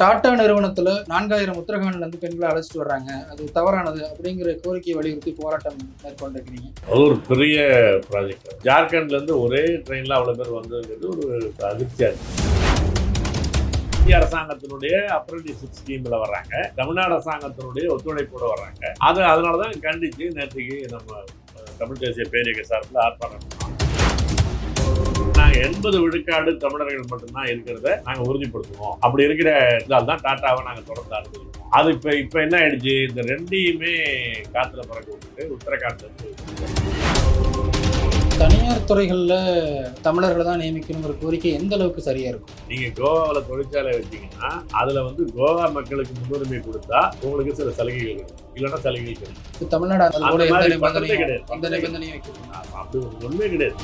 டாடா நிறுவனத்துல நான்காயிரம் உத்தரகாண்ட்ல இருந்து பெண்களை அழைச்சிட்டு வர்றாங்க. அது தவறானது அப்படிங்கிற கோரிக்கையை வலியுறுத்தி போராட்டம் மேற்கொண்டிருக்கிறீங்க. அது ஒரு பெரிய ப்ராஜெக்ட் ஜார்க்கண்ட்ல இருந்து ஒரே ட்ரெயின்ல அவ்வளவு பேர் வந்ததுங்கிறது ஒரு அதிர்ச்சியா இருக்குது இந்திய அரசாங்கத்தினுடைய அப்ரண்டிஸ்ஷிப் ஸ்கீம்ல வர்றாங்க. தமிழ்நாடு அரசாங்கத்தினுடைய ஒத்துழைப்போட வர்றாங்க. அது அதனாலதான் கண்டிச்சு நேற்றுக்கு நம்ம தமிழ் தேசிய பேரியக்க சார்பில் ஆர்ப்பாட்டம் நாங்க எண்பது விழுக்காடு தமிழர்கள் மட்டும்தான் இருக்கிறத நாங்க உறுதிப்படுத்துவோம். அப்படி இருக்கிற இதால் தான் டாட்டாவை நாங்க தொடர்ந்து அனுபவிப்போம் அது இப்ப இப்ப என்ன ஆயிடுச்சு? இந்த ரெண்டையுமே காத்துல பறக்க விட்டுட்டு உத்தரகாண்ட்ல தனியார் துறைகள்ல தமிழர்களை தான் நியமிக்கணுங்கிற கோரிக்கை எந்த அளவுக்கு சரியா இருக்கும்? நீங்க கோவாவில் தொழிற்சாலை வச்சீங்கன்னா அதுல வந்து கோவா மக்களுக்கு முன்னுரிமை கொடுத்தா உங்களுக்கு சில சலுகைகள் கிடைக்கும் இல்லைன்னா சலுகைகள் கிடைக்கும் தமிழ்நாடு அது கிடையாது. அப்படி ஒண்ணுமே கிடையாது.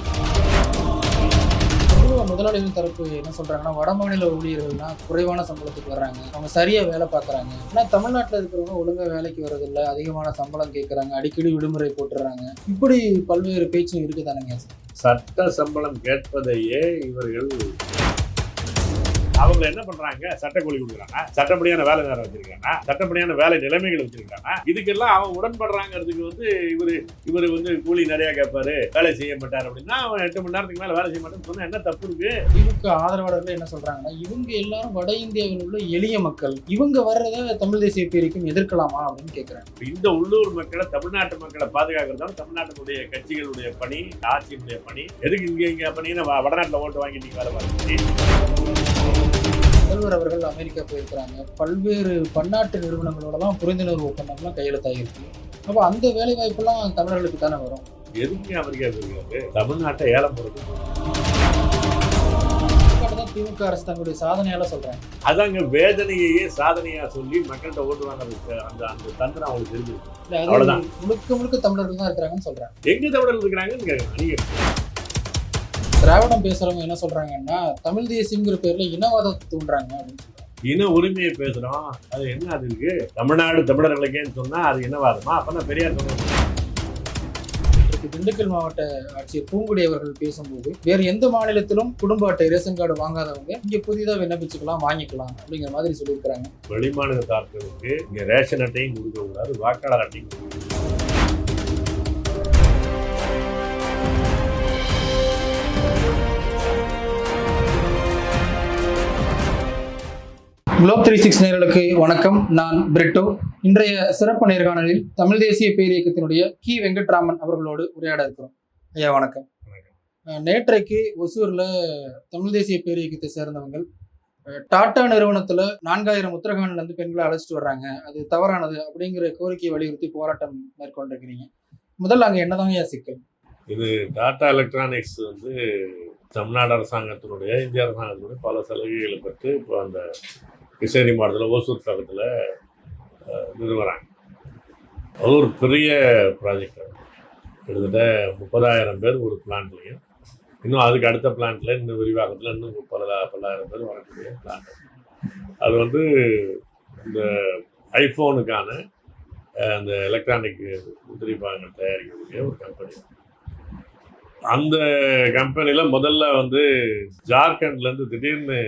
பொதுவா முதலாளிகள் தரப்பு என்ன சொல்றாங்கன்னா வட மாநில ஊழியர்கள்னா குறைவான சம்பளத்துக்கு வர்றாங்க. அவங்க சரியா வேலை பார்க்குறாங்க. ஆனால் தமிழ்நாட்டில் இருக்கிறவங்க ஒழுங்கா வேலைக்கு வர்றதில்ல. அதிகமான சம்பளம் கேட்குறாங்க. அடிக்கடி விடுமுறை போட்டுறாங்க. இப்படி பல்வேறு பேச்சும் இருக்குதானுங்க? சட்ட சம்பளம் கேட்பதையே இவர்கள் அவங்க என்ன பண்றாங்க? சட்ட கூலி கொடுக்குறாங்க. சட்டப்படியான வேலை நேரம் வச்சிருக்காங்க. சட்டப்படியான வேலை நிலைமைகள் வச்சிருக்காங்க. இதுக்கெல்லாம் அவன் உடன்படுறாங்கிறதுக்கு வந்து இவர் இவர் வந்து கூலி நிறைய கேட்பாரு. வேலை செய்ய மாட்டார் அப்படின்னா அவன் எட்டு மணி நேரத்துக்கு மேல வேலை செய்ய மாட்டேன்னு சொன்னா என்ன தப்பு இருக்கு? திமுக ஆதரவாளர்கள் என்ன சொல்றாங்கன்னா இவங்க எல்லாரும் வட இந்தியாவில் உள்ள எளிய மக்கள். இவங்க வர்றத தமிழ் தேசிய பேருக்கும் எதிர்க்கலாமா அப்படின்னு கேட்கறாங்க இந்த உள்ளூர் மக்களை தமிழ்நாட்டு மக்களை பாதுகாக்கிறதால தமிழ்நாட்டினுடைய கட்சிகளுடைய பணி ஆட்சியினுடைய பணி எதுக்கு இங்க இங்க பண்ணின்னு வ- வடநாட்டுல ஓட்டு வாங்கி நீங்க வேலை பார்க்கணும் முதல்வர் அவர்கள் அமெரிக்கா போயிருக்கிறாங்க. பல்வேறு பன்னாட்டு நிறுவனங்களோடலாம் புரிந்துணர்வு ஒப்பந்தம்லாம் கையெழுத்தாகிருக்கு அப்போ அந்த வேலை வாய்ப்பெல்லாம் தமிழர்களுக்கு தானே வரும்? எதுக்கு அமெரிக்கா போயிருக்காரு தமிழ்நாட்டை ஏலம் தான் திமுக அரசு தங்களுடைய சாதனையால சொல்றாங்க. அதாங்க வேதனையையே சாதனையா சொல்லி மக்கள்கிட்ட ஓட்டு வாங்குறதுக்கு அந்த அந்த தந்திரம் அவங்களுக்கு தெரிஞ்சிருக்கு. அவ்வளவுதான். முழுக்க முழுக்க தமிழர்கள் தான் இருக்கிறாங்கன்னு சொல்றாங்க. எங்க தமிழர்கள் இருக்கிறாங்கன்னு கேட்கணும் நீங்க திராவிடம் பேசுறவங்க என்ன சொல்றாங்கன்னா தமிழ் தேசியங்கிற பேர்ல இனவாதத்தை தூண்டுறாங்க அப்படின்னு சொல்றாங்க. இன உரிமையை பேசுறோம். அது என்ன அது இருக்கு? தமிழ்நாடு தமிழர்களுக்கேன்னு சொன்னா அது என்னவாதமா அப்பனா பெரியார் சொன்னாரு. இன்றைக்கு திண்டுக்கல் மாவட்ட ஆட்சியர் பூங்குடி அவர்கள் பேசும்போது வேறு எந்த மாநிலத்திலும் குடும்ப அட்டை ரேஷன் கார்டு வாங்காதவங்க இங்க புதிதாக விண்ணப்பிச்சுக்கலாம் வாங்கிக்கலாம் அப்படிங்கிற மாதிரி சொல்லியிருக்கிறாங்க. வெளிமாநிலத்தார்களுக்கு இங்க ரேஷன் அட்டையும் கொடுக்க கூடாது வாக்காளர் அட்டையும் கொடுக்க கூடாது. குளோப் த்ரீ சிக்ஸ் நேர்களுக்கு வணக்கம். நான் பிரிட்டோ. இன்றைய சிறப்பு நேர்காணலில் தமிழ் தேசிய பேரியக்கத்தினுடைய கி. வெங்கட்ராமன் அவர்களோடு உரையாட இருக்கிறோம். ஐயா வணக்கம். நேற்றைக்கு ஒசூர்ல தமிழ் தேசிய பேரியக்கத்தை சேர்ந்தவங்க அஹ் டாடா நிறுவனத்துல நான்காயிரம் உத்தரகாண்ட்ல இருந்து பெண்களை அழைச்சிட்டு வர்றாங்க. அது தவறானது அப்படிங்கிற கோரிக்கையை வலியுறுத்தி போராட்டம் மேற்கொண்டிருக்கிறீங்க. முதல்ல அங்க என்னதான் ஐயா சிக்கல்? இது டாடா எலக்ட்ரானிக்ஸ் வந்து தமிழ்நாடு அரசாங்கத்தினுடைய இந்திய அரசாங்கத்தினுடைய பல சலுகைகளை பெற்று இப்போ அந்த கிருஷ்ணகிரி மாவட்டத்தில் ஓசூர் பக்கத்தில் நிறுவனாங்க அது ஒரு பெரிய ப்ராஜெக்ட் கிட்டத்தட்ட முப்பதாயிரம் பேர் ஒரு பிளான்ட்லையும் இன்னும் அதுக்கு அடுத்த பிளான்ட்ல இன்னும் விரிவாக்கத்தில் இன்னும் பல பல்லாயிரம் பேர் வரக்கூடிய பிளான்ட் அது வந்து இந்த ஐஃபோனுக்கான அந்த எலக்ட்ரானிக் முந்திரி பாகங்கள் தயாரிக்கக்கூடிய ஒரு கம்பெனி அந்த கம்பெனியில் முதல்ல வந்து ஜார்க்கண்ட்லேருந்து திடீர்னு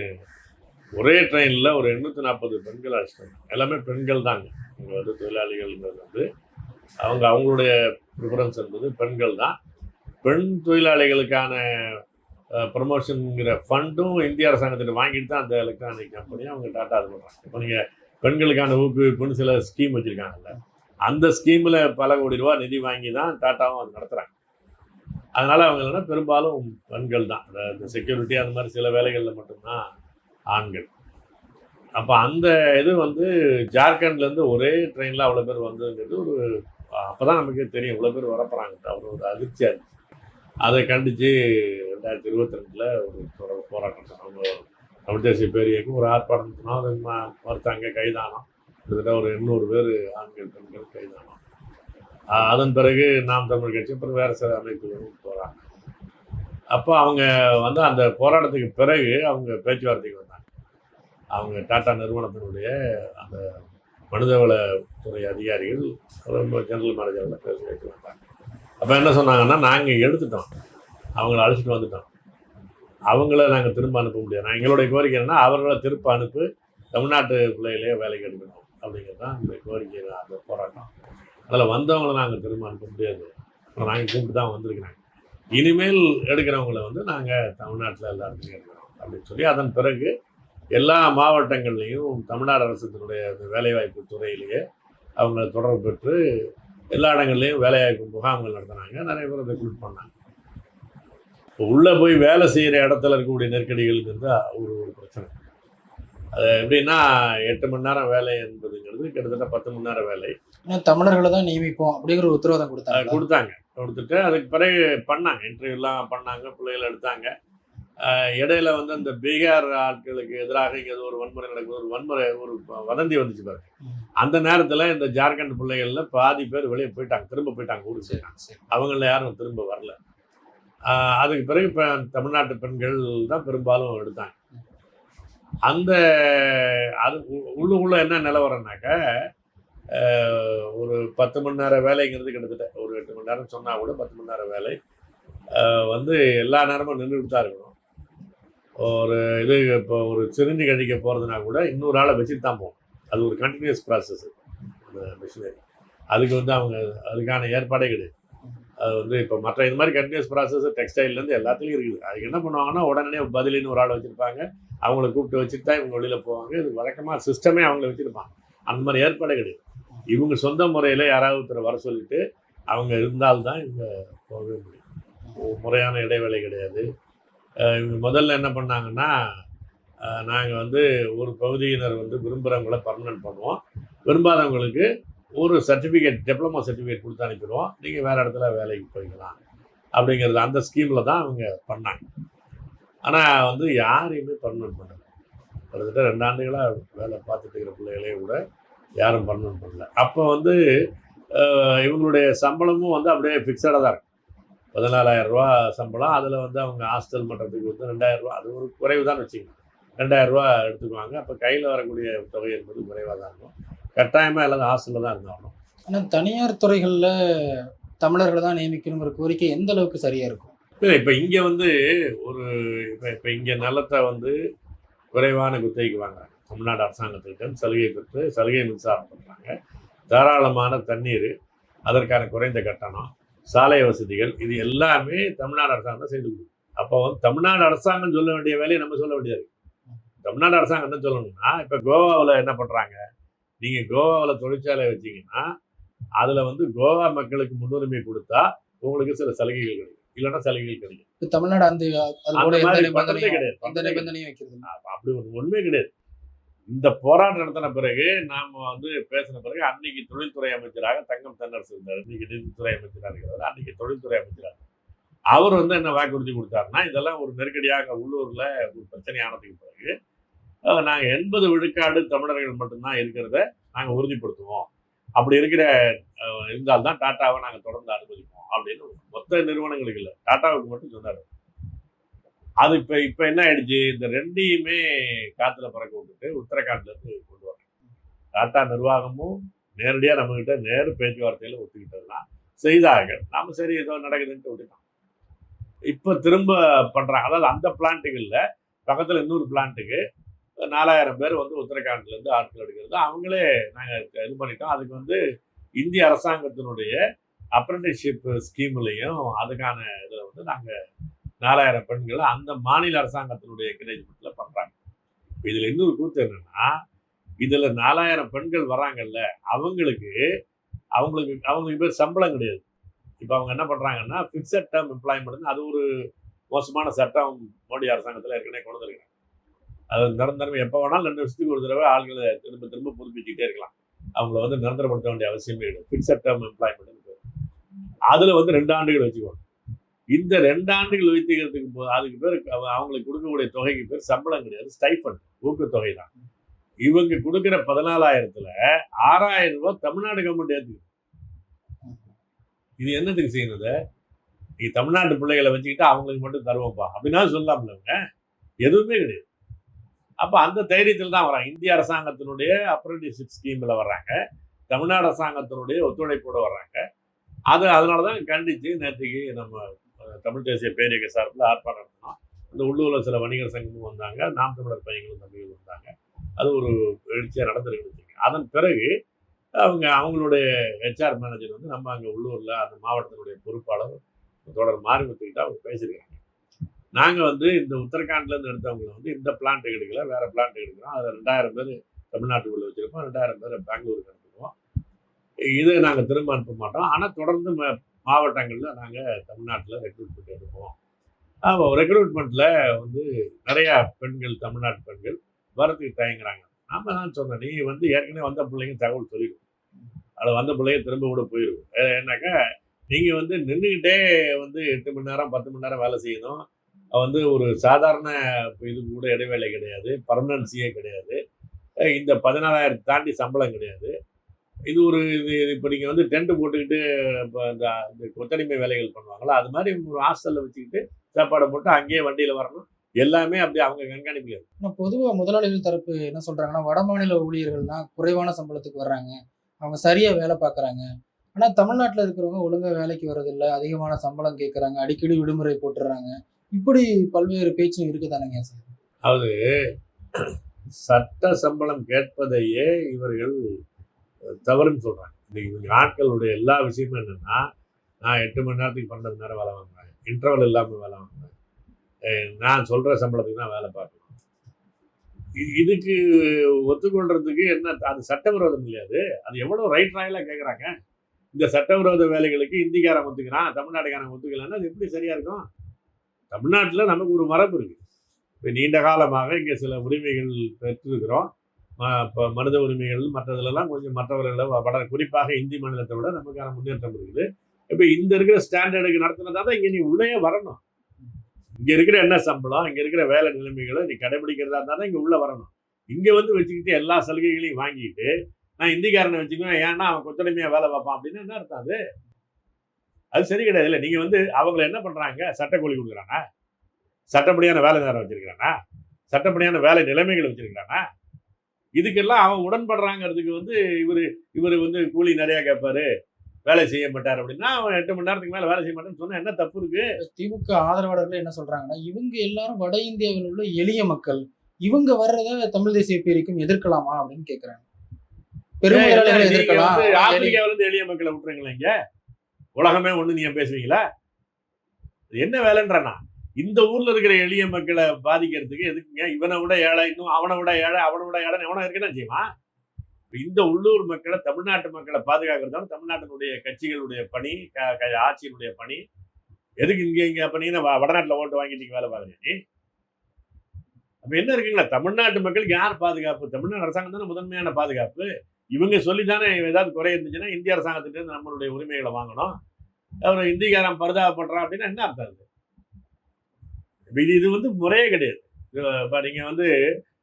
ஒரே ட்ரெயினில் ஒரு எண்ணூற்றி நாற்பது பெண்கள் அழைச்சிட்டாங்க எல்லாமே பெண்கள் தாங்க. இங்கே வந்து தொழிலாளிகள்ங்கிறது வந்து அவங்க அவங்களுடைய ப்ரிஃபரன்ஸ் என்பது பெண்கள் தான். பெண் தொழிலாளிகளுக்கான ப்ரமோஷனுங்கிற ஃபண்டும் இந்திய அரசாங்கத்திட்ட வாங்கிட்டு தான் அந்த எலக்ட்ரானிக் கம்பெனியை அவங்க டாட்டா இது பண்ணுறாங்க இப்போ நீங்கள் பெண்களுக்கான ஊக்குவிப்புன்னு சில ஸ்கீம் வச்சுருக்காங்கல்ல அந்த ஸ்கீமில் பல கோடி ரூபா நிதி வாங்கி தான் டாட்டாவும் அது நடத்துகிறாங்க அதனால் அவங்க என்னென்னா பெரும்பாலும் பெண்கள் தான். அந்த- செக்யூரிட்டி அந்த மாதிரி சில வேலைகளில் மட்டும்தான் ஆண்கள். அப்போ அந்த இது வந்து ஜார்க்கண்ட்லேருந்து ஒரே ட்ரெயினில் அவ்வளோ பேர் வந்ததுங்கிறது ஒரு அப்போ தான் நமக்கு தெரியும். இவ்வளோ பேர் வரப்போகிறாங்க அவ்வளோ ஒரு அதிர்ச்சியாக இருந்துச்சு. அதை கண்டித்து ரெண்டாயிரத்தி இருபத்தி ரெண்டில் ஒரு போராட்டம் அவங்க தமிழ் தேசிய பேரியக்கம் ஒரு ஆர்ப்பாட்டம் பண்ணோம் அது ம- மறுத்தாங்க கைதானோம். கிட்டத்தட்ட ஒரு எண்ணூறு பேர் ஆண்கள் பெண்கள் கைதானோம். அதன் பிறகு நாம் தமிழ் கட்சி அப்புறம் வேறு சில அமைப்புகளும் போகிறாங்க அப்போ அவங்க வந்து அந்த போராட்டத்துக்கு பிறகு அவங்க பேச்சுவார்த்தைக்கு வந்து அவங்க டாடா நிறுவனத்தினுடைய அந்த மனிதவள துறை அதிகாரிகள் ரொம்ப ஜெனரல் மேனேஜரில் பேசி வைக்க வந்தாங்க அப்போ என்ன சொன்னாங்கன்னா நாங்கள் எடுத்துட்டோம். அவங்கள அழைச்சிட்டு வந்துட்டோம். அவங்கள நாங்கள் திரும்ப அனுப்ப முடியாது. நான் எங்களுடைய கோரிக்கை என்னன்னா அவர்களை திரும்ப அனுப்பு தமிழ்நாட்டு பிள்ளைகளே வேலைக்கு எடுக்கணும். அப்படிங்கிறது தான் இந்த கோரிக்கை அந்த போராட்டம். அதில் வந்தவங்களை நாங்கள் திரும்ப அனுப்ப முடியாது. நாங்கள் கூப்பிட்டு தான் வந்திருக்கிறாங்க. இனிமேல் எடுக்கிறவங்கள வந்து நாங்கள் தமிழ்நாட்டில் எல்லா இடத்துலையும் எடுக்கிறோம் அப்படின்னு சொல்லி அதன் பிறகு எல்லா மாவட்டங்கள்லேயும் தமிழ்நாடு அரசத்தினுடைய அந்த வேலைவாய்ப்பு துறையிலேயே அவங்க தொடர்பு பெற்று எல்லா இடங்கள்லையும் வேலைவாய்ப்பு முகாம்கள் நடத்தினாங்க. நிறைய பேர் ரெக்ரூட் பண்ணாங்க. இப்போ உள்ளே போய் வேலை செய்கிற இடத்துல இருக்கக்கூடிய நெருக்கடிகள்ங்கிறது ஒரு ஒரு பிரச்சனை. அது எப்படின்னா எட்டு மணி நேரம் வேலை என்பதுங்கிறது கிட்டத்தட்ட பத்து மணி நேரம் வேலை. தமிழர்களை தான் நியமிப்போம் அப்படிங்கிற உத்தரவாதம் அது கொடுத்தாங்க கொடுத்தாங்க. கொடுத்துட்டு அதுக்கு பிறகு பண்ணாங்க. இன்டர்வியூலாம் பண்ணாங்க பிள்ளைகள் எடுத்தாங்க. இடையில வந்து அந்த பீகார் ஆட்களுக்கு எதிராக இங்கே ஒரு வன்முறை நடக்குது ஒரு வன்முறை ஒரு வதந்தி வந்துச்சு பாருங்க. அந்த நேரத்தில் இந்த ஜார்க்கண்ட் பிள்ளைகள்ல பாதி பேர் வெளியே போயிட்டாங்க திரும்ப போயிட்டாங்க ஊருக்கு போயிட்டாங்க. அவங்கள யாரும் திரும்ப வரல. அதுக்கு பிறகு இப்போ தமிழ்நாட்டு பெண்கள் தான் பெரும்பாலும் எடுத்தாங்க. அந்த அது உ- என்ன நிலவரம்னாக்க ஒரு பத்து மணி நேரம் வேலைங்கிறது கிட்டத்தட்ட ஒரு எட்டு மணி நேரம் சொன்னால் கூட பத்து மணி நேரம் வேலை. வந்து எல்லா நேரமும் நின்றுட்டு தான் இருக்கணும். ஒரு இது இப்போ ஒரு சிரிஞ்சு கழிக்க போகிறதுனா கூட இன்னொரு ஆளை வச்சுட்டு தான் போகணும். அது ஒரு கண்டினியூஸ் ப்ராசஸ் அந்த மிஷினரி அதுக்கு வந்து அவங்க அதுக்கான ஏற்பாடே கிடையாது. அது வந்து இப்போ மற்ற இது மாதிரி கண்டினியூஸ் ப்ராசஸ் டெக்ஸ்டைல்லேருந்து எல்லாத்துலேயும் இருக்குது. அதுக்கு என்ன பண்ணுவாங்கன்னா உடனே பதிலின்னு ஒரு ஆள் வச்சுருப்பாங்க. அவங்கள கூப்பிட்டு வச்சுட்டு தான் இவங்க வெளியில் போவாங்க. இது வழக்கமாக சிஸ்டமே அவங்கள வச்சுருப்பாங்க. அந்த மாதிரி ஏற்பாடே கிடையாது. இவங்க சொந்த முறையில் யாராவது ஒருத்தரை வர சொல்லிட்டு அவங்க இருந்தால்தான் இவங்க போகவே முடியும். முறையான இடைவேளை கிடையாது. முதல்ல என்ன பண்ணாங்கன்னா நாங்கள் வந்து ஒரு பகுதியினர் வந்து விரும்புகிறவங்கள பர்மனன்ட் பண்ணுவோம். விரும்பாதவங்களுக்கு ஒரு சர்டிஃபிகேட் டிப்ளமோ சர்டிஃபிகேட் கொடுத்து அனுப்பிடுவோம். நீங்கள் வேறு இடத்துல வேலைக்கு போய்க்கலாம். அப்படிங்கிறது அந்த ஸ்கீமில் தான் அவங்க பண்ணாங்க. ஆனால் வந்து யாரையுமே பர்மனன்ட் பண்ணலை. கிட்டத்தட்ட ரெண்டு ஆண்டுகளாக வேலை பார்த்துட்டு இருக்கிற பிள்ளைகளே கூட யாரும் பர்மனன்ட் பண்ணல. அப்போ வந்து இவங்களுடைய சம்பளமும் வந்து அப்படியே ஃபிக்ஸடாக தான் இருக்கும் பதினாலாயிரம் ரூபா சம்பளம். அதில் வந்து அவங்க ஹாஸ்டல் மட்டத்துக்கு வந்து ரெண்டாயிரம் ரூபா அது ஒரு குறைவு தான் வச்சுக்கணும் ரெண்டாயிரம் ரூபா எடுத்துக்குவாங்க. அப்போ கையில் வரக்கூடிய தொகை என்பது குறைவாக தான் இருக்கும். கட்டாயமாக எல்லாரும் ஹாஸ்டலில் தான் இருந்தாகணும் ஆனா தனியார் துறைகள்ல தமிழர்களை தான் நியமிக்கணுங்கிற கோரிக்கை எந்த அளவுக்கு சரியா இருக்கும்? இல்லை இப்போ இங்கே வந்து ஒரு இப்போ இப்போ இங்கே நிலத்தை வந்து குறைவான குத்தகைக்கு வாங்குறாங்க. தமிழ்நாடு அரசாங்கத்திட்ட சலுகை பெற்று சலுகை மின்சாரம் பண்ணுறாங்க தாராளமான தண்ணீர் அதற்கான குறைந்த கட்டணம் சாலை வசதிகள் இது எல்லாமே தமிழ்நாடு அரசாங்கம் தான் செய்து கொடுக்கும். அப்போ வந்து தமிழ்நாடு அரசாங்கம் சொல்ல வேண்டிய வேலையை நம்ம சொல்ல வேண்டியது. தமிழ்நாடு அரசாங்கம் என்ன சொல்லணும்னா இப்போ கோவாவில் என்ன பண்ணுறாங்க நீங்கள் கோவாவில் தொழிற்சாலை வச்சீங்கன்னா அதில் வந்து கோவா மக்களுக்கு முன்னுரிமை கொடுத்தா உங்களுக்கு சில சலுகைகள் கிடைக்கும். இல்லைன்னா சலுகைகள் கிடைக்கும் தமிழ்நாடு அந்த கிடையாது. அப்படி ஒரு ஒண்ணுமே கிடையாது. இந்த போராட்டம் நடத்தின பிறகு நாம் வந்து பேசின பிறகு அன்னைக்கு தொழில்துறை அமைச்சராக தங்கம் தென்னரசு இருந்தார். இன்னைக்கு நிதித்துறை அமைச்சராக இருக்கிறார் அன்னைக்கு தொழில்துறை அமைச்சராக. அவர் வந்து என்ன வாக்குறுதி கொடுத்தாருன்னா இதெல்லாம் ஒரு நெருக்கடியாக உள்ளூரில் ஒரு பிரச்சனை ஆனதுக்கு பிறகு நாங்கள் எண்பது விழுக்காடு தமிழர்கள் மட்டும்தான் இருக்கிறத நாங்கள் உறுதிப்படுத்துவோம். அப்படி இருக்கிற இருந்தால்தான் டாட்டாவை நாங்கள் தொடர்ந்து அனுமதிப்போம் அப்படின்னு மொத்த நிறுவனங்களுக்கு இல்லை டாட்டாவுக்கு மட்டும் சொன்னார். அது இப்போ இப்போ என்ன ஆயிடுச்சு? இந்த ரெண்டையுமே காற்றுல பறக்க விட்டுட்டு உத்தரகாண்ட்லேருந்து கொண்டு வராங்க டாட்டா நிர்வாகமும் நேரடியாக நம்மகிட்ட நேரு பேச்சுவார்த்தையில் ஒத்துக்கிட்டதுலாம் செய்தார்கள். நாம் சரி ஏதோ நடக்குதுன்ட்டு விட்டுட்டோம். இப்போ திரும்ப பண்ணுறாங்க அதாவது அந்த பிளான்ட்டுகளில் பக்கத்தில் இன்னொரு பிளான்ட்டுக்கு நாலாயிரம் பேர் வந்து உத்தரகாண்ட்லேருந்து ஆட்கள் எடுக்கிறது. அவங்களே நாங்கள் இது பண்ணிட்டோம். அதுக்கு வந்து இந்திய அரசாங்கத்தினுடைய அப்ரண்டிஷிப் ஸ்கீம்லையும் அதுக்கான இதில் வந்து நாங்கள் நாலாயிரம் பெண்களை அந்த மாநில அரசாங்கத்தினுடைய என்கரேஜ்மெண்ட்ல பண்ணுறாங்க இதில் இன்னொரு கூத்து என்னன்னா இதில் நாலாயிரம் பெண்கள் வராங்கல்ல அவங்களுக்கு அவங்களுக்கு அவங்களுக்கு பேர் சம்பளம் கிடையாது. இப்போ அவங்க என்ன பண்ணுறாங்கன்னா ஃபிக்ஸட் டேர்ம் எம்ப்ளாய்மெண்ட் அது ஒரு மோசமான சட்டம் மோடி அரசாங்கத்தில் ஏற்கனவே கொண்டு வந்திருக்காங்க. அது நிரந்தரம் எப்போ வேணாலும் ரெண்டு வருஷத்துக்கு ஒரு தடவை ஆள்களை திரும்ப திரும்ப புதுப்பிச்சுக்கிட்டே இருக்கலாம். அவங்கள வந்து நிரந்தரப்படுத்த வேண்டிய அவசியமே கிடையாது. ஃபிக்ஸட் டேர்ம் எம்ப்ளாய்மெண்ட் அதில் வந்து ரெண்டு ஆண்டுகள் வச்சுக்கோங்க. இந்த ரெண்டு ஆண்டுகள் வைத்திக்கிறதுக்கு போ- அதுக்கு பேர் அவங்களுக்கு கொடுக்கக்கூடிய தொகைக்கு பேர் சம்பளம் கிடையாது ஸ்டைஃபண்ட் ஊக்கத்தொகை தான் இவங்க கொடுக்குற பதினாலாயிரத்துல ஆறாயிரம் ரூபாய் தமிழ்நாடு கவர்மெண்ட் ஏற்றுக்குது இது என்னத்துக்கு செய்யறது? நீ தமிழ்நாட்டு பிள்ளைகளை வச்சுக்கிட்டு அவங்களுக்கு மட்டும் தருவோம்ப்பா. அப்படின்னா சொல்லலாம்ல அவங்க எதுவுமே கிடையாது. அப்போ அந்த தைரியத்தில் தான் வராங்க. இந்திய அரசாங்கத்தினுடைய அப்ரண்டிஸ்ஷிப் ஸ்கீமில் வர்றாங்க. தமிழ்நாடு அரசாங்கத்தினுடைய ஒத்துழைப்போடு வர்றாங்க. அது அதனால தான் கண்டித்து நேற்றுக்கு நம்ம தமிழ் தேசிய பேரியக்க சார்பில் ஆர்ப்பாட்டம் அந்த உள்ளூரில் சில வணிகர் சங்கமும் வந்தாங்க நாம் தமிழர் பையங்களும் தம்பிகளும் வந்தாங்க. அது ஒரு எழுச்சியாக நடந்திருக்குன்னு அதன் பிறகு அவங்க அவங்களுடைய ஹெச்ஆர் மேனேஜர் வந்து நம்ம அங்கே உள்ளூரில் அந்த மாவட்டத்தினுடைய பொறுப்பாளர் தொடர் மாறிமுத்துக்கிட்ட அவங்க பேசியிருக்காங்க. நாங்கள் வந்து இந்த உத்தரகாண்ட்லேருந்து எடுத்தவங்களை வந்து இந்த பிளான்ட் எடுக்கல வேறு பிளான்ட் எடுக்கிறோம். அதில் ரெண்டாயிரம் பேர் தமிழ்நாட்டுக்குள்ளே வச்சுருப்போம். ரெண்டாயிரம் பேர் பெங்களூருக்கு அனுப்புவோம் இதை நாங்கள் திரும்ப அனுப்ப மாட்டோம். ஆனால் தொடர்ந்து ம மாவட்டங்களில் நாங்கள் தமிழ்நாட்டில் ரெக்ரூட்மெண்ட் எடுப்போம் ஆமாம் ரெக்ரூட்மெண்ட்டில் வந்து நிறையா பெண்கள் தமிழ்நாட்டு பெண்கள் வரத்துக்கு தயங்குறாங்க. நாம தான் சொன்னேன் நீ வந்து ஏற்கனவே வந்த பிள்ளைங்க தகவல் சொல்லிடும். அதில் வந்த பிள்ளைங்க திரும்ப கூட போயிடும் ஏ- ஏன்னாக்கா நீங்கள் வந்து நின்றுக்கிட்டே வந்து எட்டு மணி நேரம் பத்து மணி நேரம் வேலை செய்யணும். அது வந்து ஒரு சாதாரண இது கூட இடைவேளை கிடையாது. பர்மனன்சியே கிடையாது. இந்த பதினாலாயிரம் தாண்டி சம்பளம் கிடையாது. இது ஒரு இது இப்போ நீங்கள் வந்து டென்ட் போட்டுக்கிட்டு இப்போ இந்த இந்த கொத்தடிமை வேலைகள் பண்ணுவாங்களா? அது மாதிரி ஒரு ஹாஸ்டலில் வச்சுக்கிட்டு சாப்பாடை போட்டு அங்கேயே வண்டியில் வரணும். எல்லாமே அப்படி அவங்க கண்காணிப்பில் இருக்கு. ஆனால் பொதுவாக முதலாளிகள் தரப்பு என்ன சொல்றாங்கன்னா வடமாநில ஊழியர்கள்னா குறைவான சம்பளத்துக்கு வர்றாங்க. அவங்க சரியா வேலை பார்க்குறாங்க ஆனால் தமிழ்நாட்டில் இருக்கிறவங்க ஒழுங்கா வேலைக்கு வர்றதில்ல அதிகமான சம்பளம் கேட்குறாங்க அடிக்கடி விடுமுறை போட்டுடுறாங்க இப்படி பல்வேறு பேச்சும் இருக்குதானங்க சார்? அதாவது சட்ட சம்பளம் கேட்பதையே இவர்கள் தவறுன்னு சொல்கிறாங்க இன்றைக்கி இவங்க ஆட்களுடைய எல்லா விஷயமும் என்னென்னா நான் எட்டு மணி நேரத்துக்கு பன்னெண்டு மணி நேரம் வேலை வாங்குறேன். இன்டர்வல் இல்லாமல் வேலை வாங்குறேன். நான் சொல்கிற சம்பளத்துக்கு தான் வேலை பார்க்கணும். இதுக்கு ஒத்துக்கொள்றதுக்கு என்ன அது சட்டவிரோதம் இல்லையாது. அது எவ்வளோ ரைட் ராயலாக கேட்குறாங்க இந்த சட்டவிரோத வேலைகளுக்கு இந்திக்காரன் ஒத்துக்கிறான் தமிழ்நாட்டுக்காரன் ஒத்துக்கலைன்னா அது எப்படி சரியாக இருக்கும்? தமிழ்நாட்டில் நமக்கு ஒரு மரபு இருக்குது இப்போ நீண்ட காலமாக இங்கே சில உரிமைகள் பெற்றிருக்கிறோம். இப்போ மனித உரிமைகள் மற்றதுலலாம் கொஞ்சம் மற்றவர்களை வ- வட குறிப்பாக இந்தி மாநிலத்தை விட நமக்கான முன்னேற்றம் இருக்குது இப்போ இந்த இருக்கிற ஸ்டாண்டர்டுக்கு நடத்தினதா தான் இங்கே நீ உள்ளே வரணும். இங்கே இருக்கிற என்ன சம்பளம் இங்கே இருக்கிற வேலை நிலைமைகளை நீ கடைபிடிக்கிறதா இருந்தால் தான் இங்கே உள்ளே வரணும். இங்கே வந்து வச்சுக்கிட்டு எல்லா சலுகைகளையும் வாங்கிட்டு நான் இந்திக்காரனை வச்சுக்குவேன் ஏன்னா அவன் கொத்தடிமையாக வேலை பார்ப்பான் அப்படின்னு என்ன அர்த்தம் அது? அது சரி கிடையாது இல்லை. நீங்கள் வந்து அவங்கள என்ன பண்ணுறாங்க சட்டக்கூலி கொடுக்குறானா? சட்டப்படியான வேலை நேரம் வச்சுருக்கிறானா? சட்டப்படியான வேலை நிலைமைகள் வச்சிருக்கிறானா? இதுக்கெல்லாம் அவன் உடன்படுறாங்கிறதுக்கு வந்து இவர் இவர் வந்து கூலி நிறைய கேட்பாரு. வேலை செய்ய மாட்டார் அப்படின்னா அவன் எட்டு மணி நேரத்துக்கு மேலே வேலை செய்ய மாட்டேன்னு சொன்னா என்ன தப்பு இருக்கு? திமுக ஆதரவாளர்கள் என்ன சொல்றாங்கன்னா இவங்க எல்லாரும் வட இந்தியாவில் உள்ள எளிய மக்கள். இவங்க வர்றத தமிழ் தேசிய பேரிக்கும் எதிர்க்கலாமா அப்படின்னு கேக்குறாங்க. பெருமுதலாளிகளை நீங்க எதிர்க்கலாம். ஆப்பிரிக்காவில இருந்து எளிய மக்களை விட்டுறீங்களா இங்க. உலகமே ஒண்ணு நீங்க பேசுவீங்களா? என்ன வேலைன்றனா இந்த ஊர்ல இருக்கிற எளிய மக்களை பாதிக்கிறதுக்கு எதுக்குங்க? இவனை விட ஏழை இன்னும் அவனை விட ஏழை அவனை விட ஏழை எவனை இருக்கதான் செய்வான். இந்த உள்ளூர் மக்களை தமிழ்நாட்டு மக்களை பாதுகாக்கிறதான தமிழ்நாட்டினுடைய கட்சிகளுடைய பணி க- க- ஆட்சியினுடைய பணி. எதுக்கு இங்க இங்க பண்ணீங்கன்னா வடநாட்டில் வடநாட்டுல ஓட்டு வாங்கி வேலை பாருங்க நீ? அப்போ என்ன இருக்குங்களா? தமிழ்நாட்டு மக்களுக்கு யார் பாதுகாப்பு? தமிழ்நாடு அரசாங்கம் தானே முதன்மையான பாதுகாப்பு. இவங்க சொல்லி தானே ஏதாவது குறை இருந்துச்சுன்னா இந்திய அரசாங்கத்துக்கு நம்மளுடைய உரிமைகளை வாங்கணும். அவர் இந்திக்காரன் பரிதாபப்படுறான் அப்படின்னா என்ன அர்த்தம் இது இது வந்து முறையே கிடையாது. இப்போ நீங்கள் வந்து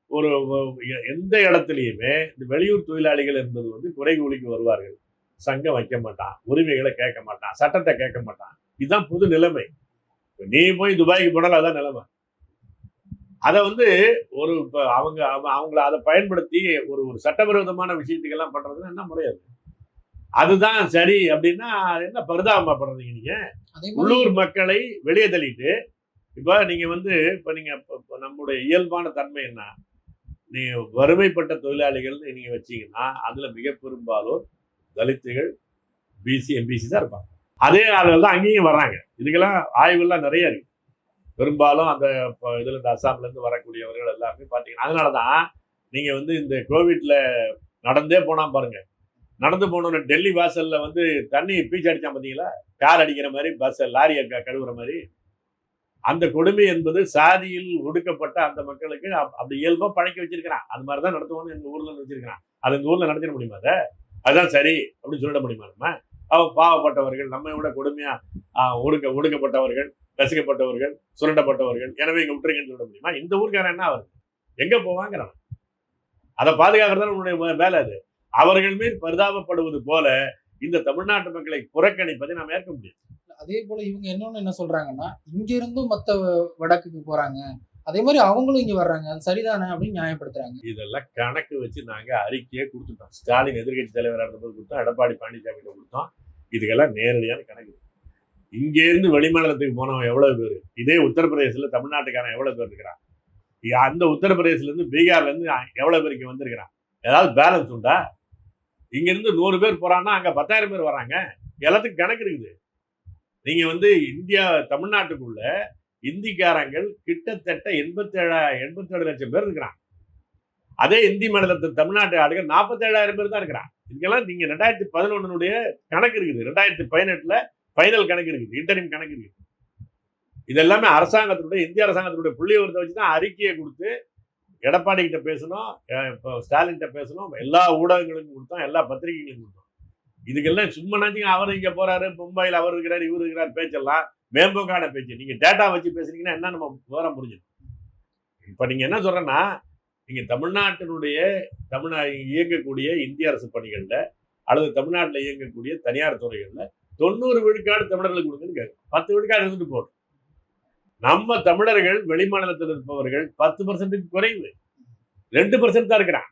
ஒரு எந்த இடத்துலையுமே இந்த வெளியூர் தொழிலாளிகள் என்பது வந்து குறை கூலிக்கு வருவார்கள். சங்கம் வைக்க மாட்டான் உரிமைகளை கேட்க மாட்டான் சட்டத்தை கேட்க மாட்டான். இதுதான் புது நிலைமை. நீ போய் துபாய்க்கு போனாலும் அதான் நிலைமை. அதை வந்து ஒரு இப்போ அவங்க அவ- அவங்கள அதை பயன்படுத்தி ஒரு ஒரு சட்டவிரோதமான விஷயத்துக்கெல்லாம் பண்றதுன்னா என்ன முறையாது அதுதான் சரி அப்படின்னா என்ன பரிதாபப்படுறீங்க நீங்க. அதே மாதிரி உள்ளூர் மக்களை வெளியே தள்ளிட்டு இப்போ நீங்கள் வந்து இப்போ நீங்கள் இப்போ நம்முடைய இயல்பான தன்மை என்ன? நீ வறுமைப்பட்ட தொழிலாளிகள்னு நீங்கள் வச்சீங்கன்னா அதில் மிக பெரும்பாலோர் தலித்துகள் பிசி எம்பிசி தான் இருப்பாங்க. அதே ஆளுகள் தான் அங்கேயும் வர்றாங்க. இதுக்கெல்லாம் ஆய்வுகள்லாம் நிறைய இருக்குது பெரும்பாலும் அந்த இப்போ இதில் இந்த அஸ்ஸாம்லேருந்து வரக்கூடியவர்கள் எல்லாருமே பார்த்தீங்கன்னா அதனால தான் நீங்கள் வந்து இந்த கோவிட்ல நடந்தே போனால் பாருங்கள் நடந்து போனோன்னு டெல்லி வாசலில் வந்து தண்ணி பீச்சு அடித்தான் பார்த்தீங்களா கார் அடிக்கிற மாதிரி பஸ்ஸை லாரியை கழுவுற மாதிரி அந்த கொடுமை என்பது சாதியில் ஒடுக்கப்பட்ட அந்த மக்களுக்கு அப்படி இயல்பா பழக்கி வச்சிருக்கிறான். அது மாதிரி தான் நடத்துவோம்னு எங்கள் ஊரில் வச்சிருக்கிறான். அது இந்த ஊர்ல நடத்திட முடியுமா அதை? அதுதான் சரி அப்படின்னு சொல்லிட முடியுமா நம்ம? அவன் பாவப்பட்டவர்கள் நம்மை விட கொடுமையா ஆஹ், ஒடுக்க ஒடுக்கப்பட்டவர்கள் ரசிக்கப்பட்டவர்கள் சுரண்டப்பட்டவர்கள் எனவே இங்க விட்டுருங்கன்னு சொல்ல முடியுமா? இந்த ஊருக்காரன் என்ன அவர் எங்க போவாங்கிறவன்? அதை பாதுகாக்கிறது உன்னுடைய வே- வேலை அது. அவர்கள் மேல் பரிதாபப்படுவது போல இந்த தமிழ்நாட்டு மக்களை புறக்கணிப்பதை நாம் ஏற்க முடியும். அதே போல இவங்க இன்னொன்று என்ன சொல்றாங்கன்னா இங்க இருந்தும் மத்த வடக்குக்கு போறாங்க. அதே மாதிரி அவங்களும் இங்க வர்றாங்க. அது சரிதானே அப்படின்னு நியாயப்படுத்துறாங்க. இதெல்லாம் கணக்கு வச்சு நாங்க அறிக்கையே கொடுத்துட்டோம். ஸ்டாலின் எதிர்க்கட்சி தலைவராக இருந்தபோது கொடுத்தோம். எடப்பாடி பழனிசாமி கொடுத்தோம். இதுக்கெல்லாம் நேரடியான கணக்கு. இங்கேருந்து வெளிமாநிலத்துக்கு போனவன் எவ்வளவு பேர்? இதே உத்தரப்பிரதேசத்துல தமிழ்நாட்டுக்காரன் எவ்வளவு பேர் இருக்கிறான்? அந்த உத்தரப்பிரதேசிலேருந்து பீகார்லேருந்து எவ்வளோ எவ்வளவு பேர் இங்கே வந்திருக்கிறான்? ஏதாவது பேலன்ஸ் உண்டா? இங்கேருந்து நூறு பேர் போகிறான்னா அங்கே பத்தாயிரம் பேர் வராங்க எல்லாத்துக்கும் கணக்கு இருக்குது. நீங்க வந்து இந்தியா தமிழ்நாட்டுக்குள்ள இந்திக்காரங்கள் கிட்டத்தட்ட எண்பத்தேழா எண்பத்தேழு லட்சம் பேர் இருக்கிறான் அதே இந்தி மாநிலத்தில் தமிழ்நாட்டு ஆளுகள் நாற்பத்தேழாயிரம் பேர் தான் இருக்கிறான் இதுக்கெல்லாம் நீங்கள் ரெண்டாயிரத்தி பதினொன்னுடைய கணக்கு இருக்குது. ரெண்டாயிரத்தி பதினெட்டில் ஃபைனல் கணக்கு இருக்குது. இன்டர்னிம் கணக்கு இருக்குது. இதெல்லாமே அரசாங்கத்தினுடைய இந்திய அரசாங்கத்தினுடைய புள்ளி விவரத்தை வச்சு தான் அறிக்கையை கொடுத்து எடப்பாடி கிட்ட பேசணும் இப்போ ஸ்டாலின் கிட்ட பேசணும் எல்லா ஊடகங்களுக்கும் கொடுத்தோம் எல்லா பத்திரிகைகளுக்கும் கொடுத்தோம். இதுக்கெல்லாம் சும்மா நினைச்சிங்க அவர் இங்கே போறாரு மும்பையில் அவர் இருக்கிறார் இவர் இருக்கிறார் பேச்செல்லாம் மேம்போக்கான பேச்சு. நீங்கள் டேட்டா வச்சு பேசுனீங்கன்னா என்ன நம்ம விவரம் புரிஞ்சிடும். இப்போ நீங்கள் என்ன சொல்றேன்னா நீங்கள் தமிழ்நாட்டினுடைய தமிழ்நா இயங்கக்கூடிய இந்திய அரசு பணிகளில் அல்லது தமிழ்நாட்டில் இயங்கக்கூடிய தனியார் துறைகளில் தொண்ணூறு விழுக்காடு தமிழர்களுக்கு கொடுங்கன்னு கேட்கும் பத்து விழுக்காடு இருந்துட்டு போடும் நம்ம தமிழர்கள் வெளிமாநிலத்தில் இருப்பவர்கள் பத்து பர்சன்ட்டுக்கு குறைவு. ரெண்டு பர்சன்ட் தான் இருக்கிறான்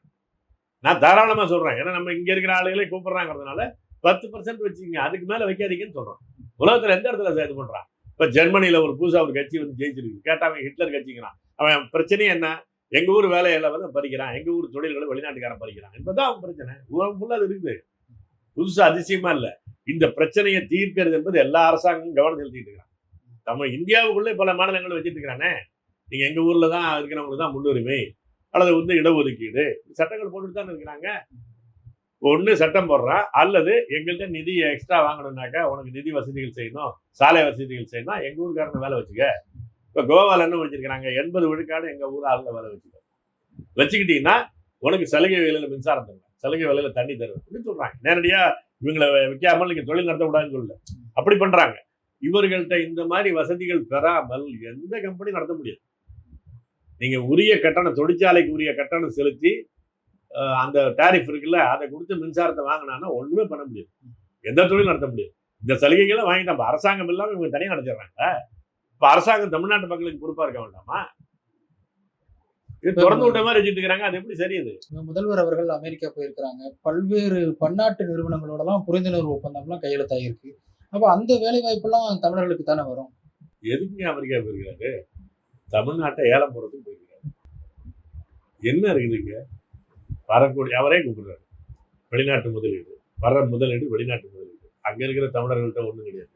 நான் தாராளமா சொல்றேன். ஏன்னா நம்ம இங்க இருக்கிற ஆளுகளை கூப்பிட்றாங்கிறதுனால பத்து பர்சன்ட் வச்சுக்கங்க. அதுக்கு மேல வைக்காதீங்கன்னு சொல்றோம். உலகத்துல எந்த இடத்துல இது பண்றான்? இப்ப ஜெர்மனில ஒரு புதுசா ஒரு கட்சி வந்து ஜெயிச்சிருக்கு. கேட்டா அவன் ஹிட்லர் கட்சிங்கிறான். அவன் பிரச்சனையும் என்ன? எங்க ஊர் வேலையில் வந்து பறிக்கிறான். எங்க ஊர் தொழில்களை வெளிநாட்டுக்காரன் பறிக்கிறான். என்பதுதான் அவன் பிரச்சனை. உலகம் ஃபுல்லாக அது இருக்குது. புதுசா அதிசயமா இல்ல. இந்த பிரச்சனையை தீர்க்கிறது என்பது எல்லா அரசாங்கமும் கவனம் செலுத்திட்டு இருக்கிறான் நம்ம இந்தியாவுக்குள்ளே பல மாநிலங்கள் வச்சுட்டு இருக்கிறானே நீங்க எங்க ஊரில் தான் இருக்கிறவங்களுக்கு தான் முன்னுரிமை. அல்லது வந்து இடஒதுக்கீடு. சட்டங்கள் போட்டுட்டு தான் இருக்கிறாங்க. ஒன்று சட்டம் போடுறான் அல்லது எங்கள்கிட்ட நிதி எக்ஸ்ட்ரா வாங்கணும்னாக்கா உனக்கு நிதி வசதிகள் செய்யணும் சாலை வசதிகள் செய்யணும் எங்கள் ஊருக்காரங்க வேலை வச்சுக்க. இப்போ கோவால என்ன வச்சுருக்கிறாங்க எண்பது விழுக்காடு எங்கள் ஊர் ஆளில் வேலை வச்சுக்க. வச்சுக்கிட்டீங்கன்னா உனக்கு சலுகை விலையில் மின்சாரம் தருவேன். சலுகை விலையில் தண்ணி தருவேன். அப்படின்னு சொல்கிறாங்க நேரடியாக இவங்களை வைக்காமல் நீங்கள் தொழில் நடத்தக்கூடாதுன்னு சொல்லல. அப்படி பண்ணுறாங்க இவர்கள்ட்ட இந்த மாதிரி வசதிகள் பெறாமல் எந்த கம்பெனி நடத்த முடியாது. நீங்கள் உரிய கட்டணம் தொழிற்சாலைக்கு உரிய கட்டணம் செலுத்தி அந்த டாரிஃப் இருக்குல்ல அதை கொடுத்து மின்சாரத்தை வாங்கினான்னா ஒண்ணுமே பண்ண முடியாது. எந்த தொழிலும் நடத்த முடியாது. இந்த சலுகைகளை வாங்கிட்டா இப்ப அரசாங்கம் இல்லாம இவங்க தனியா நடத்திடுறாங்க. இப்ப அரசாங்கம் தமிழ்நாட்டு மக்களுக்கு பொறுப்பா இருக்க வேண்டாமா? இது திறந்து விட்ட மாதிரி வச்சுட்டு இருக்காங்க அது எப்படி சரி இது? முதல்வர் அவர்கள் அமெரிக்கா போயிருக்கிறாங்க. பல்வேறு பன்னாட்டு நிறுவனங்களோடலாம் புரிந்துணர்வு ஒப்பந்தம்லாம் கையெழுத்தாயிருக்கு. அப்போ அந்த வேலை வாய்ப்பெல்லாம் தமிழர்களுக்கு தானே வரும்? எதுக்குங்க அமெரிக்கா போயிருக்காரு தமிழ்நாட்டை ஏலம் போறதுக்கு போயிருக்காரு என்ன இருக்குதுங்க வரக்கூடிய அவரே கூப்பிடுறாரு. வெளிநாட்டு முதலீடு. வர்ற முதலீடு வெளிநாட்டு முதலீடு. அங்கே இருக்கிற தமிழர்கள்ட்ட ஒன்றும் கிடையாது.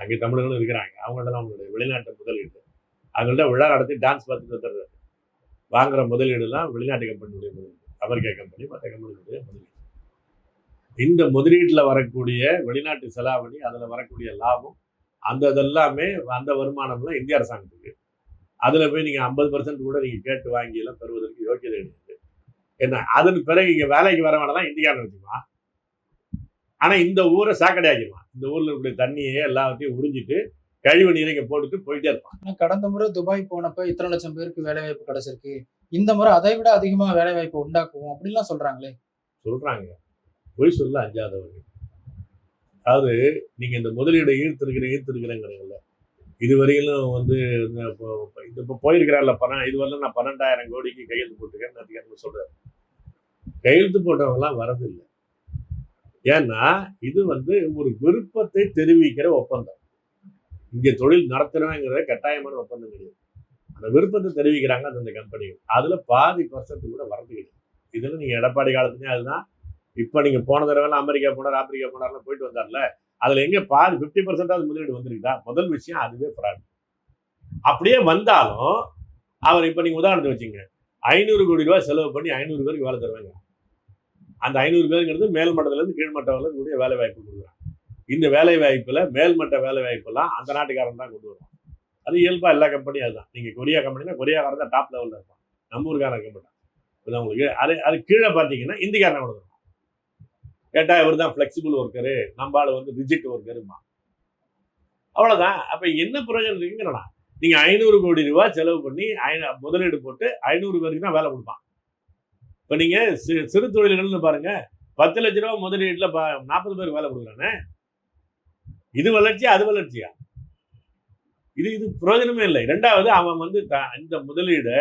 அங்கே தமிழர்களும் இருக்கிறாங்க. அவங்கள்ட்ட அவங்களுடைய வெளிநாட்டு முதலீடு. அவங்கள்ட்ட விழா நடத்தி டான்ஸ் பார்த்துட்டு வந்துடுறாரு. வாங்குற முதலீடுலாம் வெளிநாட்டு கம்பெனியுடைய முதலீடு. அமெரிக்கா கம்பெனி மற்ற கம்பெனியுடைய முதலீடு. இந்த முதலீட்டில் வரக்கூடிய வெளிநாட்டு செலாவணி அதில் வரக்கூடிய லாபம் அந்த இதெல்லாமே அந்த வருமானம்லாம் இந்திய அரசாங்கத்துக்கு. அதில் போய் நீங்கள் ஐம்பது பர்சன்ட் கூட நீங்கள் கேட்டு வாங்கியெல்லாம் பெறுவதற்கு யோக்கியதை கிடையாது என்ன அதன் பிறகு இங்கே வேலைக்கு வரவனெல்லாம் இந்தியாவில் வச்சுக்குவான். ஆனால் இந்த ஊரை சாக்கடையாக்கிடுவான் இந்த ஊரில் இருக்கக்கூடிய தண்ணியை எல்லாத்தையும் உறிஞ்சிட்டு கழிவு நீரை இங்கே போட்டுட்டு போயிட்டே இருப்பான். கடந்த முறை துபாய் போனப்ப இத்தனை லட்சம் பேருக்கு வேலை வாய்ப்பு கிடைச்சிருக்கு. இந்த முறை அதை விட அதிகமா வேலை வாய்ப்பு உண்டாக்குவோம். அப்படின்லாம் சொல்றாங்களே. சொல்கிறாங்க பொய் சொல்ல அஞ்சாதவர்கள். அதாவது நீங்கள் இந்த முதலீடை ஈர்த்திருக்கிற ஈர்த்திருக்கிறேங்கிறீங்கல்ல. இதுவரையிலும் வந்து இந்த இப்போ போயிருக்கிறார்ல பணம். இதுவரையிலும் நான் பன்னெண்டாயிரம் கோடிக்கு கையெழுத்து போட்டுருக்கேன் அதிகாரம் சொல்றாரு. கையெழுத்து போட்டவங்களாம் வரதில்லை. ஏன்னா இது வந்து ஒரு விருப்பத்தை தெரிவிக்கிற ஒப்பந்தம். இங்கே தொழில் நடத்துறவங்கிற கட்டாயமான ஒப்பந்தம் கிடையாது. அந்த விருப்பத்தை தெரிவிக்கிறாங்க அந்தந்த கம்பெனிகள். அதில் பாதி பர்சன்ட் கூட வரது கிடையாது. இதுல நீங்கள் எடப்பாடி காலத்துலேயே அதுதான் இப்போ நீங்கள் போன தடவைலாம் அமெரிக்கா போனார் ஆப்பிரிக்கா போனார்லாம் போயிட்டு வந்தார்ல அதில் எங்கே பாதி ஃபிஃப்டி பர்சன்டாவது முதலீடு வந்திருக்குதா? முதல் விஷயம் அதுவே ஃப்ராட் அப்படியே வந்தாலும் அவர் இப்போ நீங்கள் உதாரணத்தை வச்சுங்க ஐநூறு கோடி ரூபாய் செலவு பண்ணி ஐநூறு பேருக்கு வேலை தருவாங்க. அந்த ஐநூறு பேருங்கிறது மேல் மட்டத்துல இருந்து கீழ் மட்டம் கூடிய வேலை வாய்ப்பு கொடுக்குறாங்க. இந்த வேலை வாய்ப்புல மேல்மட்ட வேலை வாய்ப்பெல்லாம் அந்த நாட்டுக்காரன் தான் கொண்டு வருவான். அது இயல்பாக எல்லா கம்பெனியும் அதுதான். நீங்க கொரியா கம்பெனினா கொரியாக்காரன் தான் டாப் லெவலில் இருப்பான். நம்ம ஊருக்காரன் கம்பெனி மாட்டான். உங்களுக்கு அது அது கீழே பார்த்தீங்கன்னா இந்திக்காரனை கொண்டு வருவான். இவர் தான் ஃப்ளெக்சிபிள் ஒர்க்கரு நம்ம ஆள் வந்து ரிஜிட் ஒர்க்கருமா அவ்வளவுதான். அப்ப என்ன பிரயோஜனம் இருக்குங்கிறனா நீங்க ஐநூறு கோடி ரூபா செலவு பண்ணி ஐ முதலீடு போட்டு ஐநூறு பேருக்கு தான் வேலை கொடுப்பான். இப்ப நீங்க சி- சிறு தொழில்கள்னு பாருங்க. பத்து லட்ச ரூபா முதலீட்டுல நாற்பது பேருக்கு வேலை கொடுக்குறானே? இது வளர்ச்சியா அது வளர்ச்சியா? இது இது பிரயோஜனமே இல்லை. ரெண்டாவது அவன் வந்து த- இந்த முதலீடை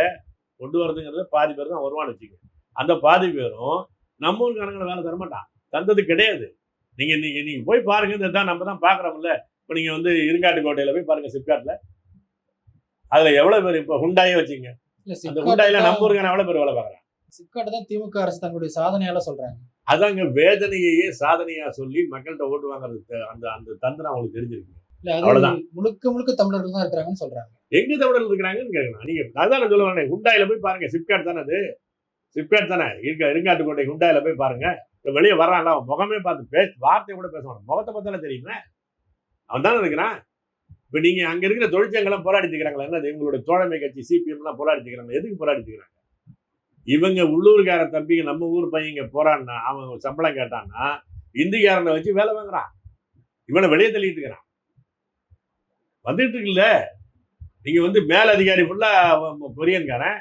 கொண்டு வரதுங்கிறது பாதி பேர் தான் வருவான்னு வச்சுக்க. அந்த பாதி பேரும் நம்ம ஊர் கணக்கில் வேலை தரமாட்டான் தந்தது கிடையாது. நீங்க நீங்க நீங்க போய் பாருங்க. இந்த தான் நம்ம தான் பாக்குறோம்ல. இப்போ நீங்க வந்து இருங்காட்டு கோட்டையில போய் பாருங்க சிப்காட்ல அதுல எவ்வளவு பேர் இப்போ ஹுண்டாயே வச்சுங்க இல்ல அந்த ஹுண்டாயில நம்ம ஊருக்கான எவ்வளவு பேர் வேலை பார்க்குறான்? சிப்காட் தான் திமுக அரசு தங்களுடைய சாதனையால சொல்றாங்க. அதாங்க வேதனையையே சாதனையா சொல்லி மக்கள்கிட்ட ஓட்டு வாங்குறது அந்த அந்த தந்திரம் அவங்களுக்கு தெரிஞ்சிருக்கு. அவ்வளவுதான். முழுக்க முழுக்க தமிழர்கள் தான் இருக்கிறாங்கன்னு சொல்றாங்க. எங்க தமிழர்கள் இருக்கிறாங்கன்னு கேட்கணும் நீங்க அதான் நான் சொல்ல வரேன் ஹுண்டாயில போய் பாருங்க சிப்காட் தானே அது? சிப்காட் தானே? இருக்க இருங்காட்டுக்கோட்டை ஹுண்டாயில போய் பாருங்க. வெளியே வர்றான்ல அவன் முகமே பார்த்து பேச வார்த்தை கூட பேச மாட்டான். முகத்தை பார்த்தாலே தெரியுமே? அவன் தானே இருக்கிறான். இப்ப நீங்க அங்க இருக்கிற தொழிற்சங்கெல்லாம் போராடி இருக்கிறாங்களா என்னது இவங்களுடைய தோழமை கட்சி சிபிஎம் எல்லாம் போராடி இருக்கிறாங்க எதுக்கு போராடி இருக்கிறாங்க இவங்க உள்ளூர்கார தம்பிங்க நம்ம ஊர் பையங்க போகிறான்னா அவன் சம்பளம் கேட்டான்னா இந்திக்காரனை வச்சு வேலை வாங்குறான். இவனை வெளியே தள்ளிட்டு இருக்கிறான் வந்துட்டு இருக்குல்ல நீங்கள் வந்து மேல் அதிகாரி ஃபுல்லாக கொரியன்காரன்.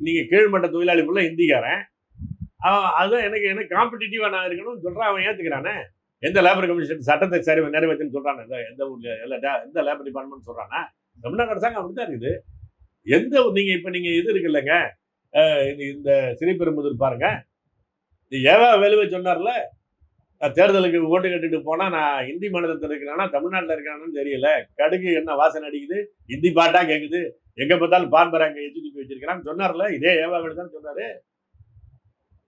நீங்கள் கீழ்மட்ட தொழிலாளி ஃபுல்லாக ஹிந்திக்காரன் அவன் அதுதான் எனக்கு எனக்கு காம்படிட்டிவாக நான் இருக்கணும்னு சொல்கிறான் அவன் ஏற்றுக்கிறானே எந்த லேபர் கமிஷன் சட்டத்தை சரி நிறைவேற்றுன்னு சொல்கிறான் எந்த எந்த ஊர்ல எல்லா டே- எந்த லேபர் டிபார்ட்மெண்ட் சொல்கிறானா தமிழ்நாடு அரசாங்கம் அப்படி தான் இருக்குது. எந்த நீங்கள் இப்போ நீங்கள் இது இருக்கு இல்லைங்க இந்த சிறிபெரும்புதூர் பாருங்க. இது ஏவா வேலுவை சொன்னார்ல? நான் தேர்தலுக்கு ஓட்டு கட்டிட்டு போனால் நான் இந்தி மாநிலத்தில் இருக்கிறேன்னா தமிழ்நாட்டில் இருக்கானான்னு தெரியல. கடுகு என்ன வாசனை அடிக்குது? இந்தி பாட்டாக கேட்குது எங்கே பார்த்தாலும் பான்பராங்க எச்சு தூக்கி வச்சிருக்கிறான்னு சொன்னார்ல? இதே ஏவா வேலு தான் சொன்னார்.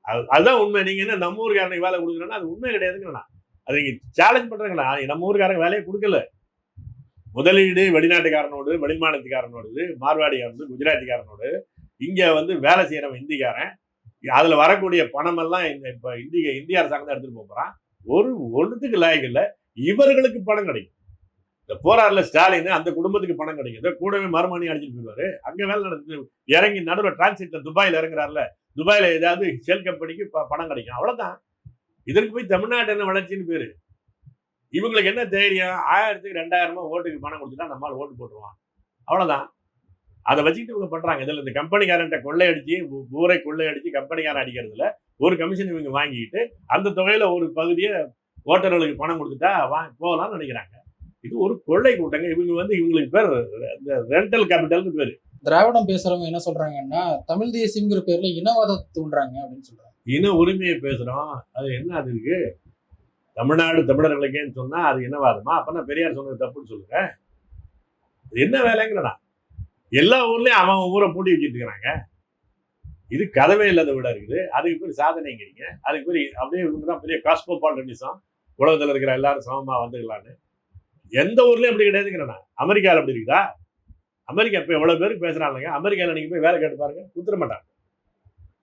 அது- அதுதான் உண்மை. நீங்கள் என்ன நம்ம ஊருக்காரனுக்கு வேலை கொடுக்குறேன்னா அது உண்மை கிடையாதுங்கண்ணா அது நீங்கள் சேலஞ்ச் பண்றீங்களா? நம்ம ஊருக்காரங்க வேலையை கொடுக்கல. முதலீடு வெளிநாட்டுக்காரனோடு வெளிமாநிலத்துக்காரனோடு மார்வாடிக்காரனோடு குஜராத்திக்காரனோடு இங்கே வந்து வேலை செய்கிறவன் இந்திக்காரன். அதில் வரக்கூடிய பணமெல்லாம் இந்த இப்போ இந்திய இந்திய அரசாங்கம் தான் எடுத்துகிட்டு போகிறான் ஒரு ஒன்றுத்துக்கு லாயக்கு இல்லை. இவர்களுக்கு பணம் கிடைக்கும். இந்த போராடுல ஸ்டாலின் அந்த குடும்பத்துக்கு பணம் கிடைக்கும். கூடவே மறுமணி அடிச்சுட்டு போயிடுவாரு அங்கே வேலை நடந்து இறங்கி நடுவில் டிரான்சிட்ல துபாயில் இறங்குறாருல. துபாயில் ஏதாவது ஷெல் கம்பெனிக்கு பணம் கிடைக்கும். அவ்வளோதான் இதற்கு போய் தமிழ்நாடு என்ன வளர்ச்சின்னு பேர்? இவங்களுக்கு என்ன தைரியம்? ஆயிரத்துக்கு ரெண்டாயிரமா ஓட்டுக்கு பணம் கொடுத்துட்டா நம்மளால் ஓட்டு போட்டுருவான். அவ்வளோதான் அதை வச்சுக்கிட்டு இவங்க பண்றாங்க. இதுல இந்த கம்பெனிக்காரன்ட்ட கொள்ளையடிச்சு ஊரை கொள்ளையடிச்சு கம்பெனிக்காரன் அடிக்கிறதுல ஒரு கமிஷன் இவங்க வாங்கிட்டு அந்த தொகையில ஒரு பகுதியை ஓட்டர்களுக்கு பணம் கொடுத்துட்டா வா போகலாம்னு நினைக்கிறாங்க. இது ஒரு கொள்ளை கூட்டங்க. இவங்க வந்து இவங்களுக்கு பேர் இந்த ரெண்டல் கேபிட்டல்னு பேர். திராவிடம் பேசுறவங்க என்ன சொல்றாங்கன்னா தமிழ் தேசியங்கிற பேர்ல இனவாதத்தை தூண்டுறாங்க அப்படின்னு சொல்றாங்க. இன உரிமையை பேசுறோம். அது என்ன அது இருக்கு? தமிழ்நாடு தமிழர்களுக்கேன்னு சொன்னா அது இனவாதமா? அப்பனா பெரியார் சொன்னது தப்புன்னு சொல்லுங்க. என்ன வேலைங்கிறடா? எல்லா ஊர்லேயும் அவன் அவன் ஊரை பூட்டி வச்சுட்டு இருக்கிறாங்க. இது கதவே இல்லாத விட இருக்குது. அதுக்கு பேர் சாதனைங்கிறீங்க. அதுக்கு பேர் அப்படியே இவங்க தான் பெரிய காஸ்மோபாலிட்டனிசம் உலகத்தில் இருக்கிற எல்லாரும் சமமாக வந்துக்கலான்னு எந்த ஊர்லேயும் அப்படி கிடையாதுங்கிறேன் அமெரிக்காவில் அப்படி இருக்குதா? அமெரிக்கா இப்போ எவ்வளோ பேருக்கு பேசுகிறாங்க அமெரிக்காவில் நீங்கள் போய் வேலை கேட்டு பாருங்க. கொடுத்துட மாட்டாங்க.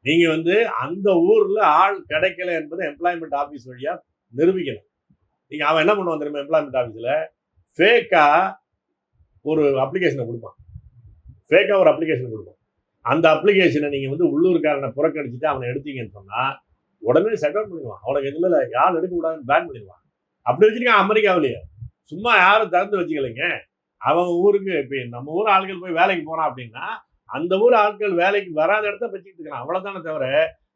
நீங்கள் வந்து அந்த ஊரில் ஆள் கிடைக்கல என்பதை எம்ப்ளாய்மெண்ட் ஆஃபீஸ் வழியாக நிரூபிக்கணும். நீங்கள் அவன் என்ன பண்ணுவான் தெரியுமா? எம்ப்ளாய்மெண்ட் ஆஃபீஸில் ஃபேக்காக ஒரு அப்ளிகேஷனை கொடுப்பான். ஃபேக்காக ஒரு அப்ளிகேஷன் கொடுக்கும். அந்த அப்ளிகேஷனை நீங்க வந்து உள்ளூர்காரனை புறக்கணிச்சுட்டு அவனை எடுத்தீங்கன்னு சொன்னா உடனே செட் அவுட் பண்ணிடுவான். அவனுக்கு எதுல யார் எடுக்கக்கூடாதுன்னு பேன் பண்ணிடுவான். அப்படி வச்சிருக்கான் அமெரிக்காவிலேயே. சும்மா யாரும் திறந்து வச்சுக்கலைங்க. அவன் ஊருக்கு இப்போ நம்ம ஊர் ஆட்கள் போய் வேலைக்கு போனான் அப்படின்னா அந்த ஊர் ஆட்கள் வேலைக்கு வராத இடத்த வச்சுக்கிட்டு இருக்கிறான் அவ்வளோதானே தவிர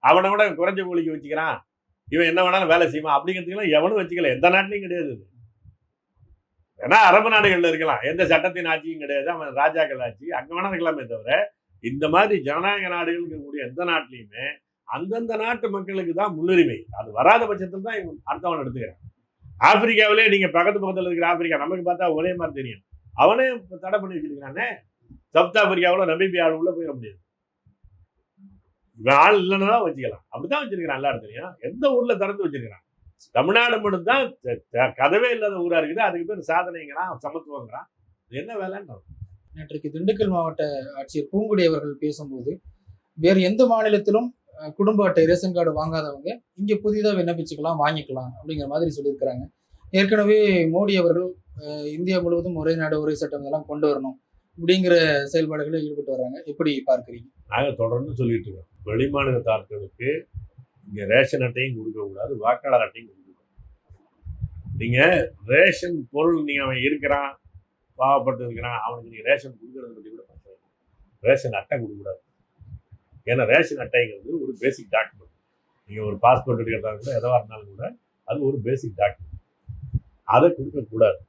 அவனை விட குறைஞ்ச கூலிக்கு வச்சுக்கிறான். இவன் என்ன வேணாலும் வேலை செய்வான். அப்படிங்கிறதுக்கெல்லாம் எவனும் வச்சுக்கல. எந்த நாட்டிலையும் கிடையாது ஏன்னா அரபு நாடுகள்ல இருக்கலாம். எந்த சட்டத்தின் ஆட்சியும் கிடையாது. அவன் ராஜாக்கள் ஆட்சி. அங்க வேணா இருக்கலாமே தவிர இந்த மாதிரி ஜனநாயக நாடுகள் இருக்கக்கூடிய எந்த நாட்டிலையுமே அந்தந்த நாட்டு மக்களுக்கு தான் முன்னுரிமை. அது வராத பட்சத்தில் தான் அடுத்தவன் எடுத்துக்கிறான். ஆப்பிரிக்காவிலே நீங்க பக்கத்து பக்கத்துல இருக்கிற ஆப்பிரிக்கா நமக்கு பார்த்தா ஒரே மாதிரி தெரியும். அவனே தடை பண்ணி வச்சிருக்கானே சவுத் ஆப்பிரிக்காவில் நம்பிபி ஆள் உள்ள போயிட முடியாது. இவன் ஆள் இல்லைன்னு தான் வச்சுக்கலாம். அப்படிதான் வச்சிருக்கிறான் எல்லா இடத்துலையும். எந்த ஊர்ல திறந்து வச்சிருக்கிறான்? தமிழ்நாடு மட்டும் தான் கதவே இல்லாத ஊரா இருக்குது. அதுக்கு பேர் சாதனைங்கிறான் சமத்துவங்கிறான் என்ன வேலைன்னு நேற்றைக்கு திண்டுக்கல் மாவட்ட ஆட்சியர் பூங்குடி அவர்கள் பேசும்போது வேறு எந்த மாநிலத்திலும் குடும்ப அட்டை ரேஷன் கார்டு வாங்காதவங்க இங்க புதிதாக விண்ணப்பிச்சுக்கலாம் வாங்கிக்கலாம் அப்படிங்கிற மாதிரி சொல்லியிருக்கிறாங்க. ஏற்கனவே மோடி அவர்கள் இந்தியா முழுவதும் ஒரே நாடு ஒரே சட்டம் இதெல்லாம் கொண்டு வரணும் அப்படிங்கிற செயல்பாடுகளில் ஈடுபட்டு வர்றாங்க. எப்படி பார்க்குறீங்க? நாங்க தொடர்ந்து சொல்லிட்டு இருக்கோம். வெளிமாநிலத்தார்களுக்கு இங்கே ரேஷன் அட்டையும் கொடுக்கக்கூடாது வாக்காளர் அட்டையும் கொடுக்கக்கூடாது நீங்கள் ரேஷன் பொருள் நீங்கள் அவன் இருக்கிறான் பாவப்பட்டு இருக்கிறான் அவனுக்கு நீங்கள் ரேஷன் கொடுக்கறத பற்றி கூட பிரச்சனை ரேஷன் அட்டை கொடுக்க கூடாது. ஏன்னா ரேஷன் அட்டைங்கிறது ஒரு பேசிக் டாக்குமெண்ட் நீங்கள் ஒரு பாஸ்போர்ட் எடுக்கிறதா கூட எதுவாக இருந்தாலும் கூட அது ஒரு பேசிக் டாக்குமெண்ட் அதை கொடுக்கக்கூடாது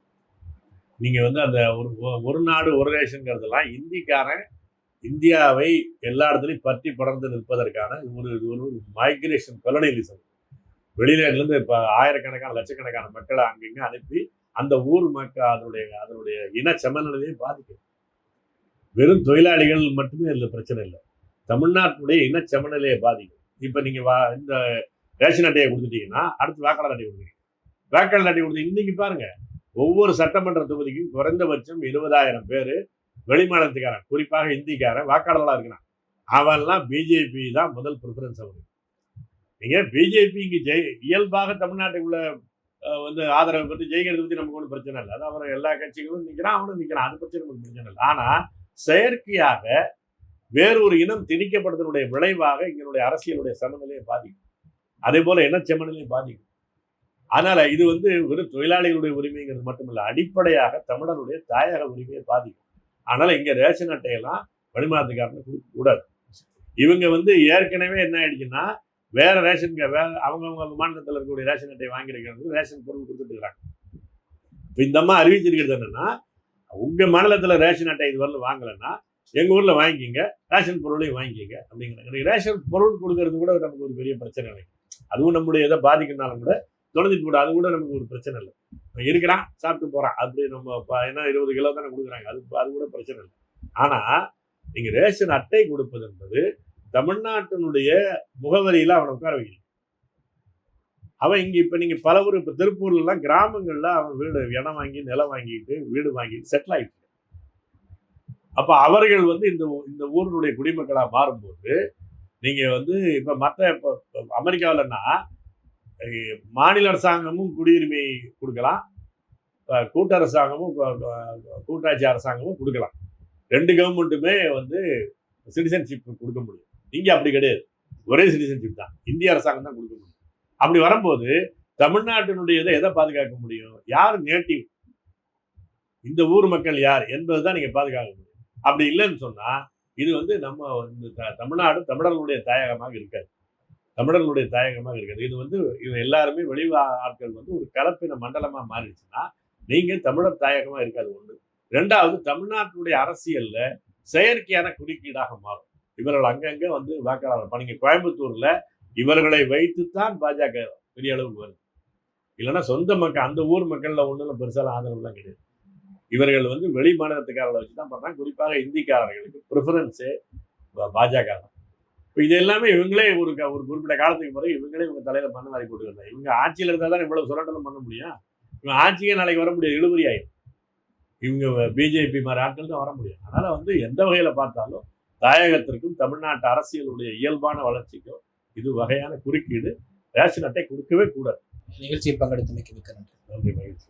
நீங்கள் வந்து அந்த ஒரு ஒரு நாடு ஒரு ரேஷனுங்கிறதெல்லாம் இந்திக்காரன் இந்தியாவை எல்லா இடத்துலையும் பற்றி படர்ந்து நிற்பதற்கான ஒரு இது ஒரு மைக்ரேஷன் கொலனியலிசம் வெளிநாட்டிலேருந்து இப்போ ஆயிரக்கணக்கான லட்சக்கணக்கான மக்களை அங்கங்க அனுப்பி அந்த ஊர் மக்கள் அதனுடைய அதனுடைய இன சமநிலையை பாதிக்கும் வெறும் தொழிலாளிகள் மட்டுமே இதில் பிரச்சனை இல்லை. தமிழ்நாட்டுடைய இனச்சமநிலையை பாதிக்கும் இப்போ நீங்கள் வா இந்த ரேஷன் அட்டையை கொடுத்துட்டீங்கன்னா அடுத்து வாக்காளர் அட்டை கொடுக்குறீங்க. வாக்காளர் அட்டை கொடுத்து இன்னைக்கு பாருங்க ஒவ்வொரு சட்டமன்ற தொகுதிக்கும் குறைந்தபட்சம் இருபதாயிரம் பேர் வெளிமாநிலத்துக்காரன். குறிப்பாக இந்திக்காரன் வாக்காளர்களாக இருக்கிறான். அவன்லாம் பிஜேபி தான் முதல் ப்ரிஃபரன்ஸ் அவனுக்கு. நீங்கள் பிஜேபி இங்கே ஜெய் இயல்பாக தமிழ்நாட்டுக்குள்ள வந்து ஆதரவு பற்றி ஜெயிக்கிறது பற்றி நமக்கு ஒன்றும் பிரச்சனை இல்லை. அது அவன் எல்லா கட்சிகளும் நிற்கிறான் அவனும் நிற்கிறான் அது பிரச்சனை நமக்கு பிரச்சனை இல்லை. ஆனால் செயற்கையாக வேறொரு இனம் திணிக்கப்படுவதனுடைய விளைவாக எங்களுடைய அரசியலுடைய சமநிலையை பாதிக்கும். அதே போல் இன சமநிலையை பாதிக்கும். அதனால் இது வந்து வெறும் தொழிலாளிகளுடைய உரிமைங்கிறது மட்டுமல்ல அடிப்படையாக தமிழருடைய தாயக உரிமையை பாதிக்கும். அதனால் இங்கே ரேஷன் அட்டையெல்லாம் வெளிமாநிலத்துக்காரங்க கொடுக்க கூடாது. இவங்க வந்து ஏற்கனவே என்ன ஆயிடுச்சுன்னா வேற ரேஷன் வேறு வேற அவங்கவுங்க மாநிலத்தில் இருக்கக்கூடிய ரேஷன் அட்டையை வாங்கியிருக்கிறது ரேஷன் பொருள் கொடுத்துட்டு இருக்காங்க இப்போ இந்த அம்மா அறிவிச்சிருக்கிறது என்னன்னா உங்கள் மாநிலத்தில் ரேஷன் அட்டை இது வரல வாங்கலைன்னா எங்கள் ஊரில் வாங்கிக்கிங்க ரேஷன் பொருளையும் வாங்கிக்கிங்க அப்படிங்கிறாங்க. ரேஷன் பொருள் கொடுக்கறது கூட நமக்கு ஒரு பெரிய பிரச்சனை இல்லை. அதுவும் நம்முடைய எதை பாதிக்கணும்னாலும் கூட தொலைஞ்சிட்டு கூட அது கூட நமக்கு ஒரு பிரச்சனை இல்லை. அவன் இருக்கிறான் சாப்பிட்டு போகிறான் அப்படி நம்ம ஏன்னா இருபது கிலோ தானே கொடுக்குறாங்க. அது அது கூட பிரச்சனை இல்லை. ஆனால் நீங்கள் ரேஷன் அட்டை கொடுப்பது என்பது தமிழ்நாட்டினுடைய முகவரியில் அவனை உட்கார வைக்கணும் அவன் இங்கே இப்போ நீங்கள் பல ஊர் இப்போ திருப்பூர்லாம் கிராமங்களில் அவன் வீடு இடம் வாங்கி நிலம் வாங்கிட்டு வீடு வாங்கிட்டு செட்டில் ஆகிட்டு அப்போ அவர்கள் வந்து இந்த இந்த ஊரினுடைய குடிமக்களாக மாறும்போது நீங்கள் வந்து இப்போ மற்ற இப்போ இப்ப அமெரிக்காவிலன்னா மாநில அரசாங்கமும் குடியுரிமை கொடுக்கலாம். கூட்டரசாங்கமும் அரசாங்கமும் கூட்டாட்சி அரசாங்கமும் கொடுக்கலாம். ரெண்டு கவர்மெண்ட்டுமே வந்து சிட்டிசன்ஷிப் கொடுக்க முடியும். இங்கே அப்படி கிடையாது. ஒரே சிட்டிசன்ஷிப் தான். இந்திய அரசாங்கம் தான் கொடுக்க முடியும். அப்படி வரும்போது தமிழ்நாட்டினுடைய இதை எதை பாதுகாக்க முடியும்? யார் நேட்டிவ் இந்த ஊர் மக்கள் யார்? என்பது தான் நீங்கள் பாதுகாக்க முடியும். அப்படி இல்லைன்னு சொன்னால் இது வந்து நம்ம த- தமிழ்நாடு தமிழர்களுடைய தாயகமாக இருக்காது. தமிழர்களுடைய தாயகமாக இருக்காது இது வந்து இது எல்லாருமே வெளி ஆட்கள் வந்து ஒரு கலப்பின மண்டலமாக மாறிடுச்சுன்னா நீங்கள் தமிழர் தாயகமாக இருக்காது ஒன்று ரெண்டாவது தமிழ்நாட்டினுடைய அரசியலில் செயற்கையான குறுக்கீடாக மாறும். இவர்கள் அங்கங்கே வந்து வாக்காளர் இப்ப கோயம்புத்தூரில் இவர்களை இவர்களை வைத்துத்தான் பாஜக பெரிய அளவுக்கு வருது. இல்லைன்னா சொந்த மக்கள் அந்த ஊர் மக்களில் ஒன்றும் பெருசால ஆதரவுலாம் கிடையாது. இவர்கள் வந்து வெளி மாநிலத்துக்காரர்களை வச்சு தான் பண்ணுறாங்க குறிப்பாக இந்திக்காரர்களுக்கு ப்ரிஃபரன்ஸு பாஜக தான். இப்போ இது எல்லாமே இவங்களே ஒரு ஒரு குறிப்பிட்ட காலத்துக்கு பிறகு இவங்களே இவங்க தலையில மண்ணு வாரி போட்டுக்கிறாங்க இவங்க ஆட்சியில் இருந்தால் தான் இவ்வளவு சுரண்டலும் பண்ண முடியும்? இவங்க ஆட்சியே நாளைக்கு வர முடியாது இழுபறி ஆயிடும் இவங்க பிஜேபி மாதிரி ஆட்கள் தான் வர முடியும். அதனால வந்து எந்த வகையில பார்த்தாலும் தாயகத்திற்கும் தமிழ்நாட்டு அரசியலுடைய இயல்பான வளர்ச்சிக்கும் இது வகையான குறுக்கீடு. ரேஷன் அட்டை கொடுக்கவே கூடாது. நிகழ்ச்சியில் பங்கெடுத்தமைக்கு மிக்க நன்றி. நன்றி மகிழ்ச்சி.